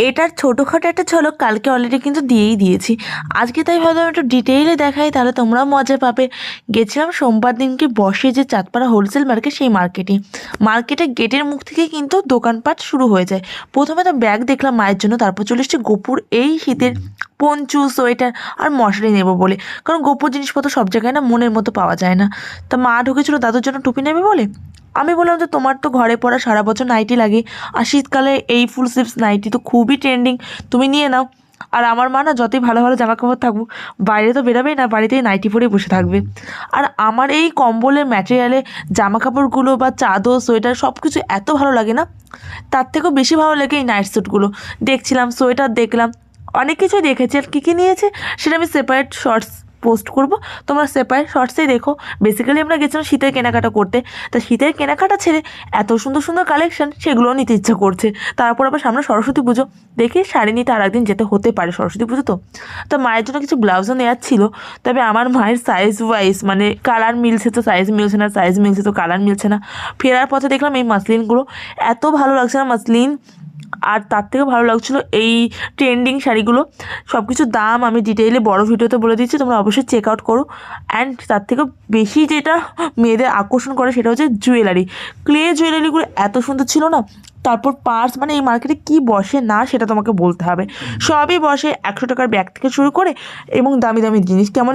এটার ছোটোখাটো একটা ঝলক কালকে অলরেডি কিন্তু দিয়েই দিয়েছি। আজকে তাই ভাবলাম একটু ডিটেইলে দেখাই, তাহলে তোমরাও মজা পাবে। গেছিলাম সোমবার দিনকে বসে যে চাঁদপাড়া হোলসেল মার্কেট সেই মার্কেটে মার্কেটে গেটের মুখ থেকে কিন্তু দোকানপাট শুরু হয়ে যায়। প্রথমে তো ব্যাগ দেখলাম মায়ের জন্য, তারপর চলে এসেছে গোপুর এই শীতের পঞ্চু, সোয়েটার আর মশারি নেব বলে। কারণ গোপুর জিনিসপত্র সব জায়গায় না মনের মতো পাওয়া যায় না। তা মা ঢুকেছিল দাদুর জন্য টুপি নেবে বলে? আমি বললাম যে তোমার তো ঘরে পড়া সারা বছর নাইটি লাগে, আর শীতকালে এই ফুল স্লিভস নাইটি তো খুবই ট্রেন্ডিং তুমি নিয়ে নাও। আর আমার মা না যতই ভালো ভালো জামা কাপড় থাকুক, বাইরে তো বেরোবেই না, বাড়িতেই নাইটি পরেই বসে থাকবে। আর আমার এই কম্বলের ম্যাটেরিয়ালে জামা কাপড়গুলো বা চাদর, সোয়েটার সব কিছু এত ভালো লাগে না। তার থেকেও বেশি ভালো লাগে এই নাইট স্যুটগুলো দেখছিলাম, সোয়েটার দেখলাম। অনেক কিছুই দেখেছি। আর কী কী নিয়েছে সেটা আমি সেপারেট শর্টস পোস্ট করব। তোমরা সেপারেট শর্টসেই দেখো। বেসিক্যালি আমরা গেছিলাম শীতের কেনাকাটা করতে। তা শীতের কেনাকাটা ছেড়ে এত সুন্দর সুন্দর কালেকশন সেগুলোও নিতে ইচ্ছা করছে। তারপর আবার সামনে সরস্বতী পুজো। দেখি শাড়ি নিতে আর একদিন যেতে হতে পারে সরস্বতী পুজো তো। তা মায়ের জন্য কিছু ব্লাউজও নেওয়ার ছিল। তবে আমার মায়ের সাইজ ওয়াইজ মানে কালার মিলছে তো সাইজ মিলছে না সাইজ মিলছে তো কালার মিলছে না। ফেরার পথে দেখলাম এই মাসলিনগুলো এত ভালো লাগছে না মাসলিন আর তার থেকেও ভালো লাগছিল এই ট্রেন্ডিং শাড়িগুলো। সব কিছুর দাম আমি ডিটেইলে বড় ভিডিওতে বলে দিচ্ছি তোমরা অবশ্যই চেক আউট করো। অ্যান্ড তার থেকেও বেশি যেটা মেয়েদের আকর্ষণ করে সেটা হচ্ছে জুয়েলারি ক্লে জুয়েলারিগুলো এত সুন্দর ছিল না তারপর পার্স মানে এই মার্কেটে কী বসে না সেটা তোমাকে বলতে হবে। সবই বসে একশো টাকার ব্যাগ থেকে শুরু করে এবং দামি দামি জিনিস কেমন